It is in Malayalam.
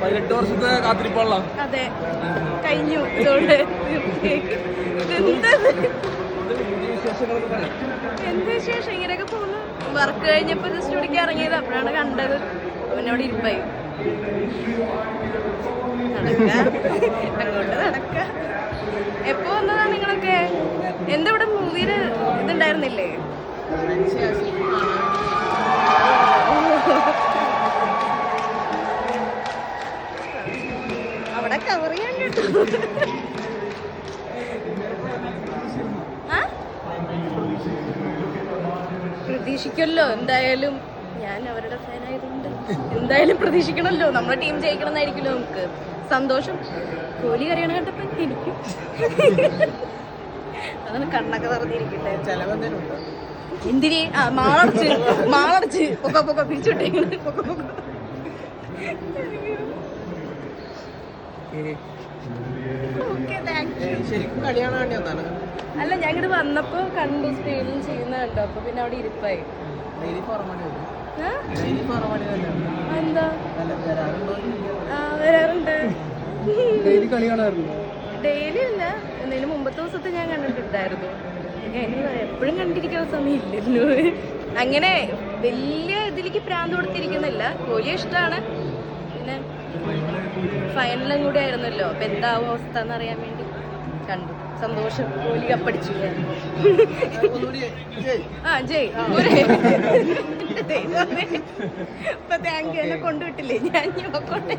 പതിനെട്ട് വർഷത്തെ കാത്തിരിപ്പുള്ള അതെ. കഴിഞ്ഞു. എന്ത് വിശേഷം? ഇങ്ങനെയൊക്കെ പോകുന്നു. വർക്ക് കഴിഞ്ഞപ്പോ ജസ്റ്റ് ഇവിടേക്ക് ഇറങ്ങിയത്. അപ്പോഴാണ് കണ്ടത്. അവിടെ ഇരിപ്പായി. നടക്ക. നടക്ക. എപ്പോ വന്നതാ നിങ്ങളൊക്കെ? എന്താ ഇവിടെ മൂവിയിൽ ഇതുണ്ടായിരുന്നില്ലേ? അവിടെ കവർ ചെയ്യാൻ? പ്രതീക്ഷിക്കല്ലോ എന്തായാലും ഞാൻ അവരുടെ ഫാൻ ആയതുകൊണ്ട്. എന്തായാലും പ്രതീക്ഷിക്കണമല്ലോ നമ്മുടെ ടീം ജയിക്കണം എന്നായിരിക്കുമല്ലോ നമുക്ക്. സന്തോഷം. കോഹ്ലി കറിയണ കണ്ടപ്പോ എനിക്ക്. അതാണ് കണ്ണൊക്കെ നിറഞ്ഞിരിക്കട്ടെ എന്തിന്? ആ മാളടച്ച്. മാളടച്ച്. പൊക്ക പൊക്ക വേണ്ടി അല്ല ഞാൻ ഇങ്ങോട്ട് വന്നപ്പോ കണ്ടു സ്ക്രീനിൽ ചെയ്യുന്ന കണ്ടോ. അപ്പൊ പിന്നെ അവിടെ ഇരിപ്പായി. എന്താ വരാറുണ്ട് ഡെയിലി അല്ല എന്തെങ്കിലും മുമ്പത്തെ ദിവസത്തെ ഞാൻ കണ്ടിട്ടുണ്ടായിരുന്നു. എപ്പോഴും കണ്ടിരിക്കുന്ന സമയമില്ലല്ലോ. അങ്ങനെ വലിയ ഇതിലേക്ക് പ്രാന്ത് കൊടുത്തിരിക്കുന്നില്ല. കോഹ്ലിയെ ഇഷ്ടമാണ്. പിന്നെ ഫൈനലും കൂടി ആയിരുന്നല്ലോ. അപ്പൊ എന്താവും അവസ്ഥ എന്നറിയാൻ വേണ്ടി കണ്ടു. സന്തോഷം. കോഹ്ലി കപ്പടിച്ചു ആ ജയ്. ഇപ്പൊ താങ്ക് യു എന്നെ കൊണ്ടുവിട്ടില്ലേ? ഞാൻ ഓക്കെ